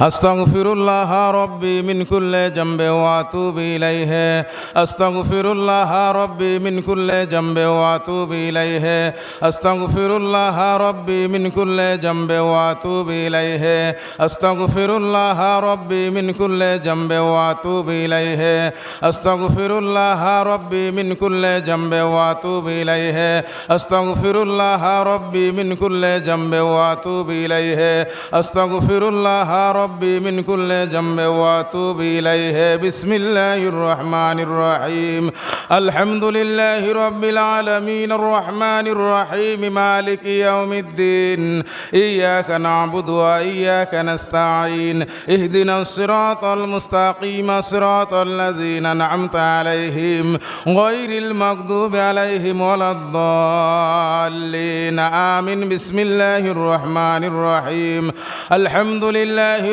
أستغفر الله ربي من كل جنب وأتوب إليه. أستغفر الله ربي من كل جنب وأتوب إليه. أستغفر الله ربي من كل جنب وأتوب إليه. أستغفر الله ربي من كل جنب وأتوب إليه. أستغفر الله ربي من كل جنب وأتوب إليه. أستغفر الله ربي من كل جنب وأتوب إليه. أستغفر الله ربي من كل جنب وأتوب إليه. بسم الله الرحمن الرحيم. الحمد لله رب العالمين. الرحمن الرحيم. مالك يوم الدين. إياك نعبد وإياك نستعين. اهدنا الصراط المستقيم. صراط الذين أنعمت عليهم. غير المغضوب عليهم ولا الضالين. آمين. بسم الله الرحمن الرحيم. الحمد لله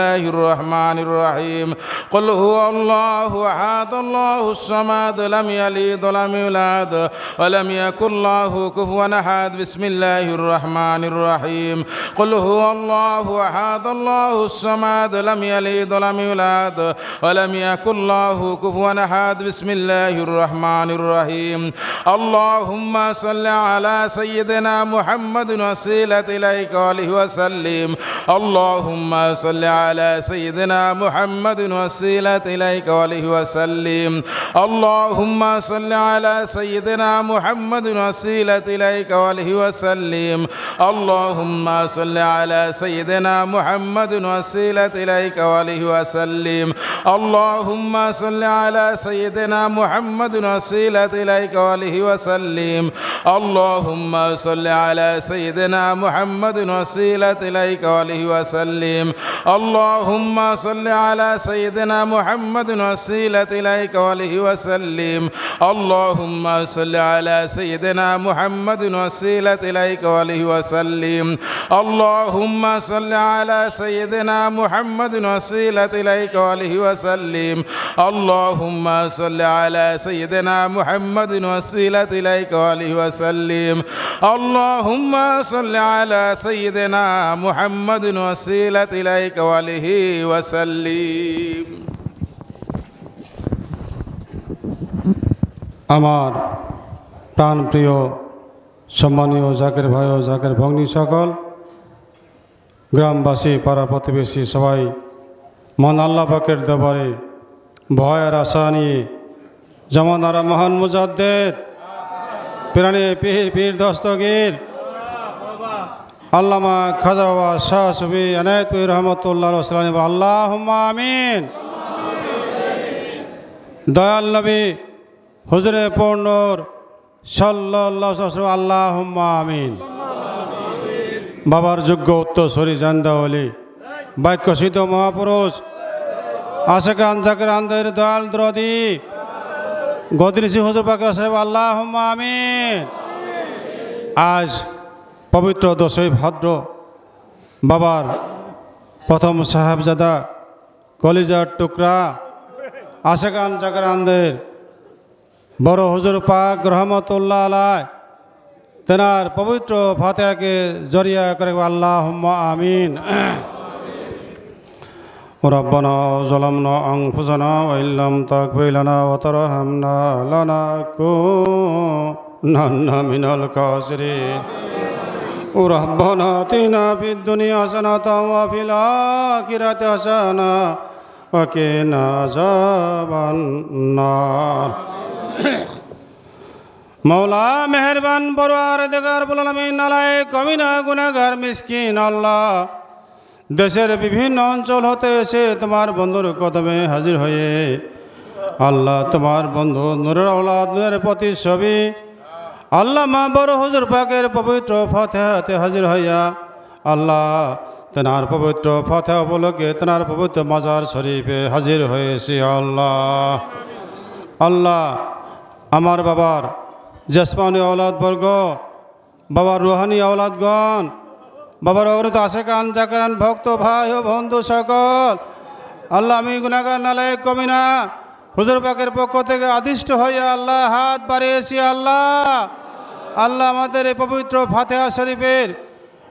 الرحمن الرحيم قل هو الله أحد الله الصمد لم يلد ولم يولد ولم يكن له كفوا أحد بسم الله الرحمن الرحيم قل هو الله أحد الله الصمد لم يلد ولم يولد ولم يكن له كفوا أحد بسم الله الرحمن الرحيم اللهم صل على سيدنا محمد وسيلة إليك وآله وسلم اللهم صل على سيدنا محمد وسيلة إليك وآله وسلم. اللهم صل على سيدنا محمد وسيلة إليك وآله وسلم. اللهم صل على سيدنا محمد وسيلة إليك وآله وسلم. اللهم صل على سيدنا محمد وسيلة إليك وآله وسلم. اللهم صل على سيدنا محمد وسيلة إليك وآله وسلم. اللهم صل على سيدنا محمد وسيلة إليك وآله وسلم. اللهم صل على سيدنا محمد وسيلة إليك وآله وسلم. اللهم صل على سيدنا محمد وسيلة إليك وآله وسلم. اللهم صل على سيدنا محمد وسيلة إليك وآله وسلم. اللهم صل على سيدنا محمد وسيلة إليك وآله وسلم আমার প্রাণপ্রিয় সম্মানীয় জাকের ভাই ও জাকের ভগ্নী সকল গ্রামবাসী পাড়া প্রতিবেশী সবাই মন আল্লাহ পাকের দরবারে ভয় আর আশা নিয়ে যেমন আর মহান মুজাদ্দেদ পিরানি পীর পীর দস্তগীর আল্লামা খাজা বাবা শাহ সুবি আনায়ত পীর রহমতুল্লাহ সালাম আল্লাহ আমিন। দয়াল নবী হুজুরে পূর্ণর সাল্লাহ আল্লাহ আমিন। বাবার যোগ্য উত্তরসরি জান্দাওয়ালি বাক্যসিত মহাপুরুষ আশেকান জাকের আন্দের দয়াল দ্রদি গদিনিসি হুজুর পাকর সাহেব আল্লাহ আমিন। আজ পবিত্র দশই ভাদ্র বাবার প্রথম সাহেবজাদা কলিজার টুকরা আশেকান জাকের আন্দের বড় হুজুর পাক রহমতুল্লাহ আলাই তেনার পবিত্র ফাতেহাকে জরিয়া করে আল্লাহ আমিন ربنا ظلمنا أنفسنا وإن لم تغفر لنا وترحمنا لنكونن من الخاسرين ربنا آتنا في الدنيا حسنة وفي الآخرة حسنة وقنا عذاب النار মৌলা মেহরবান বড় আর দেগার বলামি নালায় কমিনা গুনাগার মিসকিন আল্লাহ দেশের বিভিন্ন অঞ্চল হতে এসে তোমার বন্ধুর কদমে হাজির হয়ে আল্লাহ তোমার বন্ধু নুরের আওলাদ নুরের প্রতি ছবি আল্লাহ মা বড় হুজুর পাকের পবিত্র ফতেহাতে হাজির হইয়া আল্লাহ তেনার পবিত্র ফতেহা উপলক্ষে তেনার পবিত্র মাজার শরীফে হাজির হয়েছি আল্লাহ। আল্লাহ আমার বাবার জসমানি বর্গ বাবার রুহানি আওলাদগণ বাবার অগ্রত আশেকান, জাকারান ভক্ত ভাই ও বন্ধু সকল, আল্লাহ আমি গুনাগার নালায় কমিনা হুজুর পাকের পক্ষ থেকে আদিষ্ট হইয়া আল্লাহ হাত বাড়িয়েছি আল্লাহ। আল্লাহ আমাদের এই পবিত্র ফাতেহা শরীফের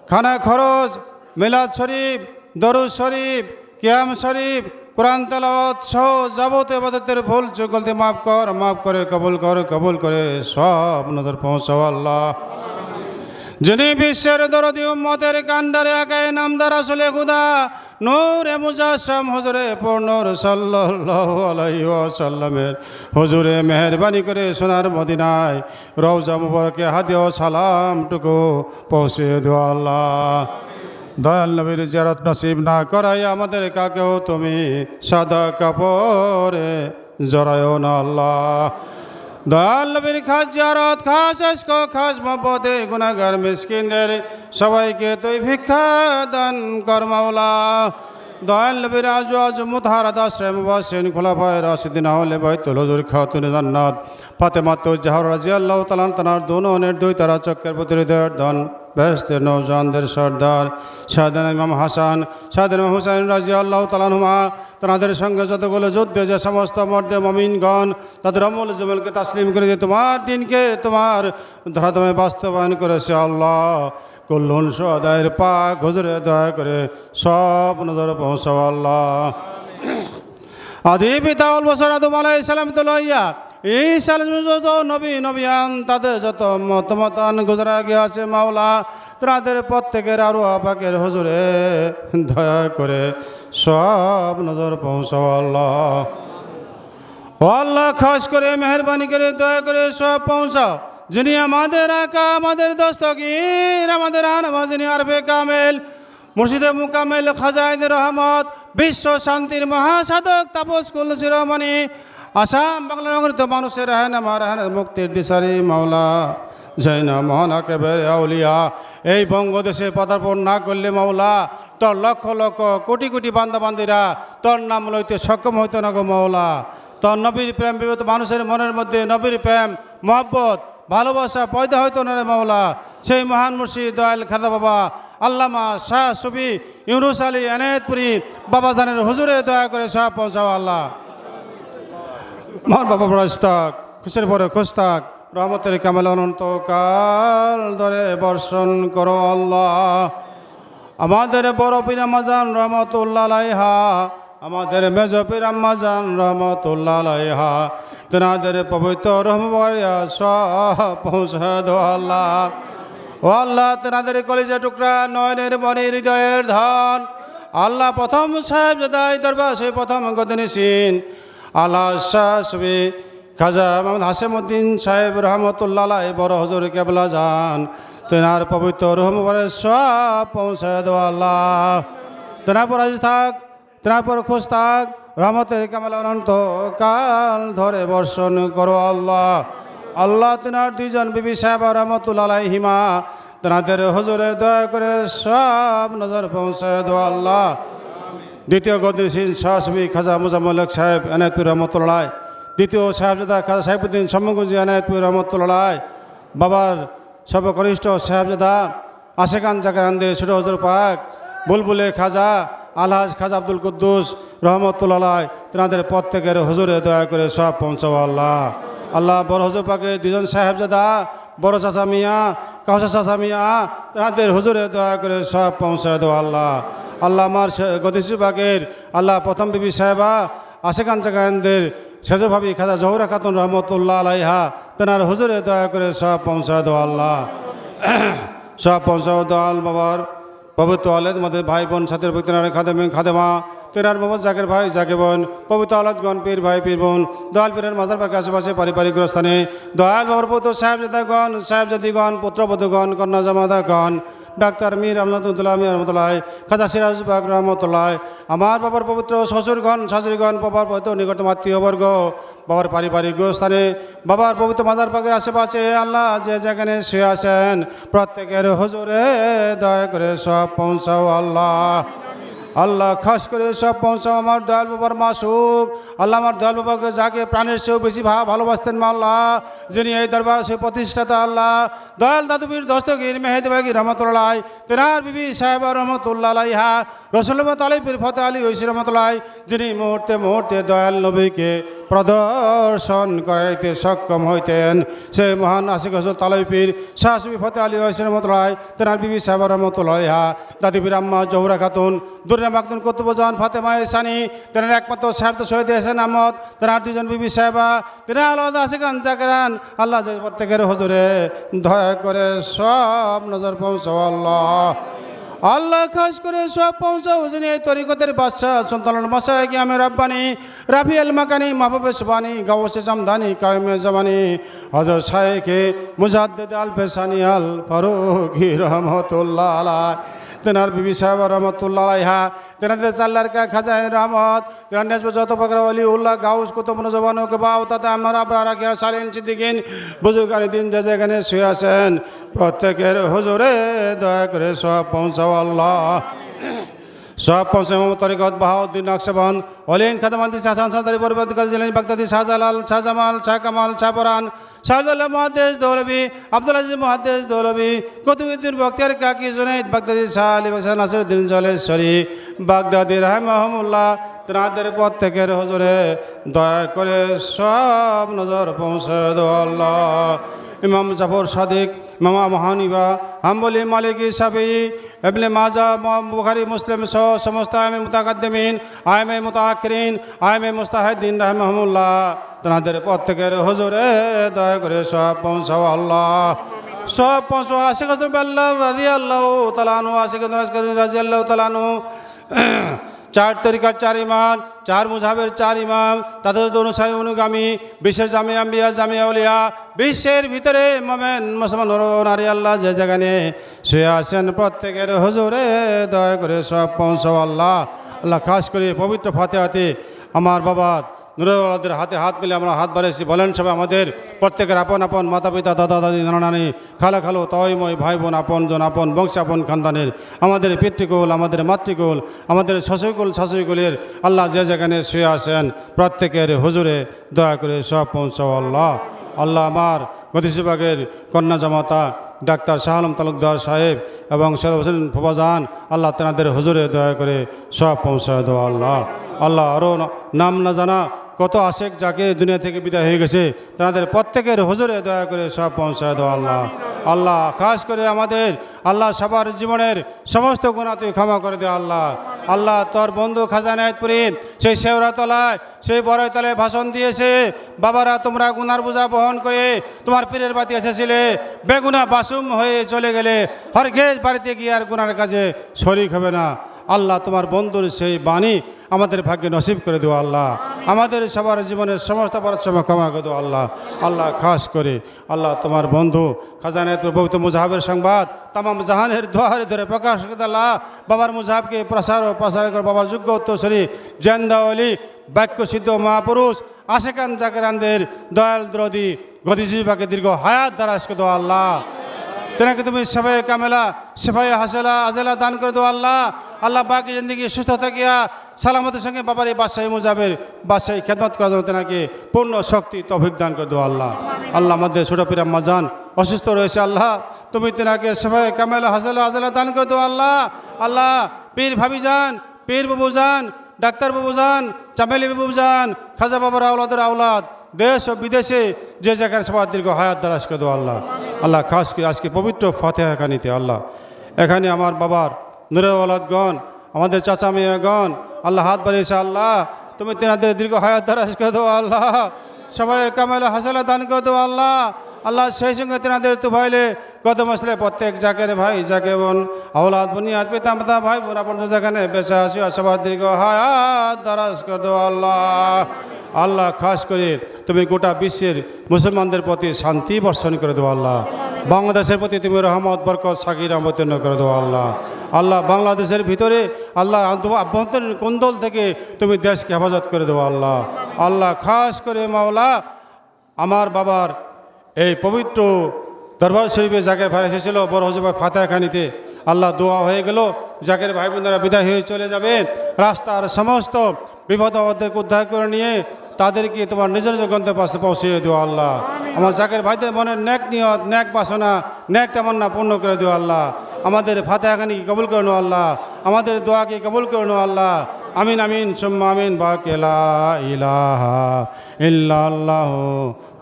খানা খরচ, মিলাদ শরীফ, দরুদ শরীফ, কিয়াম শরীফ, কোরআন তেলাওয়াত সহ যাবতীয় বাদতের ভুল চুকলতে মাফ কর, মাফ করে, কবুল কর, কবুল করে সব নজর পৌঁছাও আল্লাহ। যিনি বিশ্বের দরদি উম্মতের কান্ডারে একাই নামদার আসলে খুদা নূর মুজাসম হুজুরে পূর্ণর ওয়াসাল্লামের। হুজুরে মেহরবানি করে সোনার মদিনায় রওজা মুবারকে হাদিয়া ও সালামটুকু পৌঁছে দিও আল্লাহ। দয়াল নবীর জিয়ারত নসিব না করাই আমাদের কাকেও তুমি সাদা কাপড়ে জড়ায়ও না আল্লাহ। দয়াল নবীর খাস জারত খাস এসকো খাস মহব্বতে গুনাগার মিসকিনদের সবাইকে তুই ভিক্ষা দান কর দয়াল নবীর আজ আজ মুতাহারাত আশ্রয় মুবাসিন খোলাফায় রাশিদিন আহলে বাইতুল হুজুর খাতুন জান্নাত। ফাতেমা তো জাহর রাজিয়াল্লাহু তাআলা তানার দোননের দুই তারা চক্রের প্রতি হৃদয়ের ধন বেহস্তের নৌজানদের সর্দার শাহদান ইমাম হাসান শাহদান ইমাম হুসাইন রাজি আল্লাহ তালানুমা তাদের সঙ্গে যতগুলো যুদ্ধে যে সমস্ত মর্দে মমিনগণ, তাদের অমল জমলকে তাসলিম করে দিয়ে তোমার দিনকে তোমার ধরাতমে বাস্তবায়ন করেছে আল্লাহ। কল্যাণ সদায়ের পাক, হুজুরে দয়া করে সব নজর পৌঁছাও আল্লাহ। আদি পিতা অল বছর আদম আলাই সালাম তো লইয়া এই সালাম যত নবী নবিয়ান তাদের যত মত মতমতান গুজরা গিয়ে আছে মাওলা, তাদের প্রত্যেকের আরও আপাকের হজুরে দয়া করে সব নজর পৌঁছাও আল্লাহ। ও আল্লাহ, খাস করে মেহরবানি করে দয়া করে সব পৌঁছাও। যিনি আমাদের আকা, আমাদের দস্তগীর, আমাদের আনমা, যিনি আরবে কামেল, মুর্শিদে মুকামেল, খাজাইন রহমত, বিশ্ব শান্তির মহাসাধক তাপস কুল শিরোমণি আসাম বাংলা নগরিত মানুষের রাহেনামা রাহেন মুক্তির দিশারি মাওলা, জৈনা মহানা কেবের আউলিয়া। এই বঙ্গদেশে পদার্পণ না করলে মাওলা, তোর লক্ষ লক্ষ, কোটি কোটি বান্দা বান্দিরা তোর নাম লইতে সক্ষম হইতো না গো মাওলা। তোর নবীর প্রেম বিবেত মানুষের মনের মধ্যে নবীর প্রেম, মহব্বত ভালোবাসা পয়দা হইতো না রে মাওলা। সেই মহান মুর্শিদ দয়াল খাদা বাবা, আল্লামা শাহ সুবি ইউনুস আলী এনায়তপুরি বাবা জানের হুজুরে দয়া করে শাহ পৌঁছাও আল্লাহ। মহান বাবা প্রস্তাক খুশির পরে খুশ থাক রহমতের কামাল অনন্তকাল ধরে বর্ষণ করো আল্লাহ। আমাদের বড় পিরামাজান রহমতুল্লাহ আলাইহা আমাদের মেজ পিরাম্মাজান রহমতুল্লাহ তেনাদের পবিত্র রহমারিয়া সব পৌঁছে দো আল্লাহ। ও আল্লাহ, তেনাদের কলিজা টুকরা নয়নের মনে হৃদয়ের ধন। আল্লাহ প্রথম সাহেব যদাই দরবার সে প্রথম গদিনী সিন। আল্লাহ সুবি খাজা মোহাম্মদ হাসেমুদ্দিন সাহেব রহমতুল্লাহ বড় হজুর কেবলা যান তেনার পবিত্র রহমবরের সব পৌঁছায় দেওয়া আল্লাহ। তেনার পর আজ থাক তেনার পর খুশ থাক রহমতের কামাল অনন্ত কাল ধরে বর্ষণ করো আল্লাহ। আল্লাহ তেনার দুইজন বিবি সাহেব রহমতুল্লাহ হিমা তেনাদের হজুরে দয়া করে সব নজর পৌঁছায় দেওয়া আল্লাহ। দ্বিতীয় গদিসিন শাহসবি খাজা মুজাম্মলক সাহেব এনায়তুর রহমতুল্লাহ দ্বিতীয় সাহেবজাদা খাজা সাহেবুদ্দিন সম্মগুজি এনায়তুর রহমতুল্লাহ বাবার সর্বকনিষ্ঠ সাহেবজাদা আশেকান জাকারান্দের ছোট হজুর পাক, বুলবুলে খাজা আলহাজ খাজা আব্দুল কুদ্দুস রহমতুল্লাহ তেনাদের প্রত্যেকের হুজুরে দয়া করে সব পৌঁছাবো আল্লাহ। আল্লাহ বড় হজুর পাকে দুজন সাহেবজাদা, বড় চাচা মিয়া, কাউসা চাচা মিয়া, তেনাদের হুজুরে দয়া করে সব পৌঁছায় দেওয়া আল্লাহ। আল্লাহ আমার গতিশু বাগের আল্লাহ প্রথম বিবি সাহেবা আশেকান জাগানদের সেজো ভাবি খাজা জহুরা খাতুন রহমতুল্লাহ আলাইহা, তেনার হুজুরে দয়া করে সব পৌঁছায় দেওয়া আল্লাহ। সব পৌঁছাও দয়াল বাবার পবিত্র আলাদ মাদের ভাই বোন, সাথের ব্যক্তি খাদেম খাদেমা তেনার মোহাম্মদ জাকের ভাই জাকে বোন, পবিত্র আলাদগণ পীর ভাই, পীর বোন, দয়াল পীরের মাজার পাখি আশেপাশে পারিবারিক স্থানে দয়াল বাবর পুত্র সাহেবজাদাগণ সাহেবজাদিগণ পুত্রবধূগণ কন্যা জামাদাগণ ডাক্তার মীর রহমতুল্লাহ মীর রহমতুল্লাহ, খাজা সিরাজ বাগ রহমতুল্লাহ, আমার বাবার পবিত্র শ্বশুরগণ, শাশুড়িগণ, বাবার পবিত্র নিকট আত্মীয়বর্গ বাবার পারিবারিক স্থানে বাবার পবিত্র মাদার পাকের আশেপাশে আল্লাহ যে যেখানে শুয়ে আছেন, প্রত্যেকের হুজুরে দয়া করে সব পৌঁছাও আল্লাহ। আল্লাহ খাস করে সব পৌঁছাও আমার দয়াল বাবার মাসুক। আল্লাহ আমার দয়াল বাবাকে যাকে প্রাণের সেও বেশি ভা ভালোবাসতেন মা আল্লাহ, যিনি এই দরবার সে প্রতিষ্ঠাতা আল্লাহ। দয়াল দাদুবীর দস্তগীর মেহেদবাগি রহমতুল্লাহ, তেনার বিবি সাহেব রহমতুল্লাহ ইহা রসুল্লাহ বীর ফতে আলী ঐশী রহমতুল্লাহ, যিনি মুহূর্তে মুহূর্তে দয়াল নবীকে প্রদর্শন করাইতে সক্ষম হইতেন। সেই মহান আশিক হজর তালাইপির শাহসবি ফতে আলী ঐশী রহমতুল্লাহ, তেনার বিবি সাহেব রহমতুল্লাহ ইহা দাদিবির আম্মা জহুরা খাতুন দুর্না মাকতুন কতুবজান ফাতেমা ইসানি তেনার একমাত্র সাহেব তো শহীদ এসেন আহমদ, তেনার দুজন বিবি সাহেবা তেনা আলাদা আশিকান, জাকরান, আল্লাহ প্রত্যেকের হজুরে দয়া করে সব নজর পৌঁছ আল্লাহ। আল্লাহ খাস করে সব পৌঁছা যিনি এই তরিকতের বাদশাহ সন্তান মশাই আমি রাব্বানি রাফি আল মাকানি মাহবুবে সুবানি গাওসে জামদানি, কায়মে জামানি হজর সাহেকে মুজাদ্দেদ আল ফেসানি আল ফারুকি রহমতুল্লাহ আলাই তেনার বিবি সাহেব রহমতুল্লাহ আলাইহা। তেনাদের চাল্লার কা খাজায় রহমত। তেনার নেজব যত প্রকার অলি উল্লাহ গাউস, কুতুব নজবান বা তাতে আমার আপনারা কে সালিন সিদ্দিকিন? বুজুগানি দিন যে যেখানে শুয়ে আছেন, প্রত্যেকের হুজুরে দয়া করে সব পৌঁছাও আল্লাহ। সব মোহাম্মদ তরিকত বাহাউদ্দিন নকশবন্দ অলিন খাদামান্দি শাহজাহান সাদারি পরিবর্তন করে জিলেন বাগদাদি শাহজালাল, শাহজামাল শাহ কামাল শাহপরান শাহজাল্লাহ মহাদেশ দৌলবী আব্দুল আজিজ মহাদেশ দৌলবী কতুবুদ্দিন বক্তিয়ার কাকি জুনাইদ বাগদাদি শাহ আলী বাকশাহ নাসিরুদ্দিন জলেশ্বরী, বাগদাদি রাহমাহমুল্লাহ তেনাদের থেকে হজরে, দয়া করে সব নজর পৌঁছে দো আল্লাহ। ইমাম জাফর সাদিক মামা মহানিবা হাম্বলি, মালিকি সাবি এবনে মাজা বুখারি, মুসলিম সহ সমস্ত আইমে মুতাকাদ্দিমিন, আইমে মুতাআখিরিন, আইমে মুস্তাহিদিন রাহমাহুল্লাহ তেনাদের প্রত্যেকের হুজুরে দয়া করে সব পৌঁছাও আল্লাহ। সব পৌঁছো আশিক আল্লাহ রাজি আল্লাহ তালানু আশিক রাজি আল্লাহ তালানু চার তরিকার চার ইমাম, চার মুজাহের চার ইমাম, তাদের অনুসারী অনুগামী, বিশ্বের জামিয়া আম্বিয়া জামিয়া উলিয়া বিশ্বের ভিতরে মোমেন, মুসলমান নারী, আল্লাহ যে যেখানে শুয়ে আসেন প্রত্যেকের হজুরে দয়া করে সব পৌঁছ আল্লাহ। আল্লাহ, খাস করে পবিত্র ফাতে আমার বাবা নুরাদের হাতে হাত মিলে আমরা হাত বাড়িয়েছি। বলেন সবাই আমাদের প্রত্যেকের আপন আপন মাতা পিতা দাদা, দাদি নানা নানি খালা, খালো তয়ময় ভাই বোন আপন জন আপন বংশ আপন খানদানের, আমাদের পিতৃকুল, আমাদের মাতৃকুল, আমাদের শাশুকুল শাশুকুলের আল্লাহ যে যেখানে শুয়ে আসেন প্রত্যেকের হুজুরে দয়া করে সব পৌঁছাও আল্লাহ। আল্লাহ আমার গতিশিবাগের কন্যা জামাতা, ডাক্তার শাহ আলম তালুকদার সাহেব এবং সৈয়দ হোসেন ফবাজান আল্লাহ তেনাদের হুজুরে দয়া করে সব পৌঁছায় দেওয়া আল্লাহ। আল্লাহ আরও নাম না জানা কত আশেক যাকে দুনিয়া থেকে বিদায় হয়ে গেছে, তাদের প্রত্যেকের হুজুরে দয়া করে সব পৌঁছায় দেওয়া আল্লাহ। আল্লাহ, খাস করে আমাদের, আল্লাহ সবার জীবনের সমস্ত গুণা তুই ক্ষমা করে দে আল্লাহ। আল্লাহ, তোর বন্ধু খাজানায়তপুরি সেই শেওরাতলায় সেই বড়তলায় ভাষণ দিয়েছে, বাবারা তোমরা গুনার বোঝা বহন করে তোমার পীরের বাতি এসেছিলে, বেগুনা বাসুম হয়ে চলে গেলে, হরগেজ বাড়িতে গিয়ে আর গুনার কাজে শরিক হবে না। আল্লাহ তোমার বন্ধুর সেই বাণী আমাদের ভাগ্যে নসিব করে দেওয়া আল্লাহ। আমাদের সবার জীবনের সমস্ত পরিশ্রম ক্ষমা করে দেওয়া আল্লাহ। আল্লাহ খাস করে। আল্লাহ তোমার বন্ধু খাজানাত পবিত্র মুজাহাবের সংবাদ তামাম জাহানের দোহারে ধরে প্রকাশ করে আল্লাহ। বাবার মুজাহাবকে প্রসার ও প্রসার করে বাবার যোগ্য উত্তরসরী জেন্দাওয়ালি বাক্য সিদ্ধ মহাপুরুষ আশেকান জাকেরানদের দয়াল দ্রদি গদিজিবাকে দীর্ঘ হায়াত দ্বারা করে দেবো আল্লাহ। তেনাকে তুমি সেফাই কামেলা সেফাই হাসেলা, আজেলা দান করে দেবো আল্লাহ। আল্লাহ বাকি জিন্দিগি সুস্থ থাকিয়া, সালামতের সঙ্গে বাবার এই বাদশাহী মুজাবের বাদশাহী খেদমত করার জন্য তেনাকে পূর্ণ শক্তি তভিক দান করে দেবো আল্লাহ। আল্লাহ আমাদের ছোট পিরা মাজান অসুস্থ রয়েছে আল্লাহ। তুমি তেনাকে সেফাই কামেলা, হাসেলা, আজেলা দান করে দেবো আল্লাহ। আল্লাহ, পীর ভাবি যান পীর বাবু যান ডাক্তার বাবু যান চামেলি বাবু যান খাজা বাবার আওলাদের আওলাদ দেশ ও বিদেশে যে জায়গায় সবার দীর্ঘ হায়াত দ্বারা করে দেওয়া আল্লাহ। আল্লাহ খাস করে আজকে পবিত্র ফাতেহা এখানিতে আল্লাহ। এখানে আমার বাবার নুরওয়ালাদগণ আমাদের চাচা মেয়েগণ, আল্লাহ হাত বাড়িয়েছে আল্লাহ, তুমি তেনাদের দীর্ঘ হায়াত দ্বারা করে দেওয়া আল্লাহ। সবাই কামেলা হাসালা দান করে দেওয়া আল্লাহ। আল্লাহ সেই সঙ্গে তেনাদের তো ভাইলে কত মশলে প্রত্যেক জাকের ভাই যাকে বোন, আওলাদ, বুনিয়াদ, পিতা মাতা, ভাই বোন, আপন যেখানে বেঁচে আসি সবার দীর্ঘ হায়াত দারাজ করে আল্লাহ। আল্লাহ খাস করে তুমি গোটা বিশ্বের মুসলমানদের প্রতি শান্তি বর্ষণ করে দেবো আল্লাহ। বাংলাদেশের প্রতি তুমি রহমত, বরকত সাকির অবতীর্ণ করে দেবো আল্লাহ। আল্লাহ বাংলাদেশের ভিতরে আল্লাহ আভ্যন্তরীণ কুন্দল থেকে তুমি দেশকে হেফাজত করে দেবো আল্লাহ। আল্লাহ খাস করে মাওলা, আমার বাবার এই পবিত্র দরবার শরীফে জাকের ভাই এসেছিল বড় হজবা ফাতেহা খানিতে। আল্লাহ দোয়া হয়ে গেল জাকের ভাই বোনেরা বিদায় হয়ে চলে যাবে রাস্তার সমস্ত বিপদ আপদকে উদ্ধার করে নিয়ে তাদেরকে তোমার নিজের নিজ গন্তব্যে পাশে পৌঁছিয়ে দিও আল্লাহ। আমার জাকের ভাইদের মনের ন্যাক নিয়ত ন্যাক বাসনা ন্যাক তামান্না পূর্ণ করে দেওয়া আল্লাহ। আমাদের ফাতেহাখানিকে কবুল করে নাও আল্লাহ। আমাদের দোয়াকে কবুল করে নাও আল্লাহ। আমিন আমিন সুম্মা আমিন বাকেলা ইলাহা ইল্লাল্লাহ।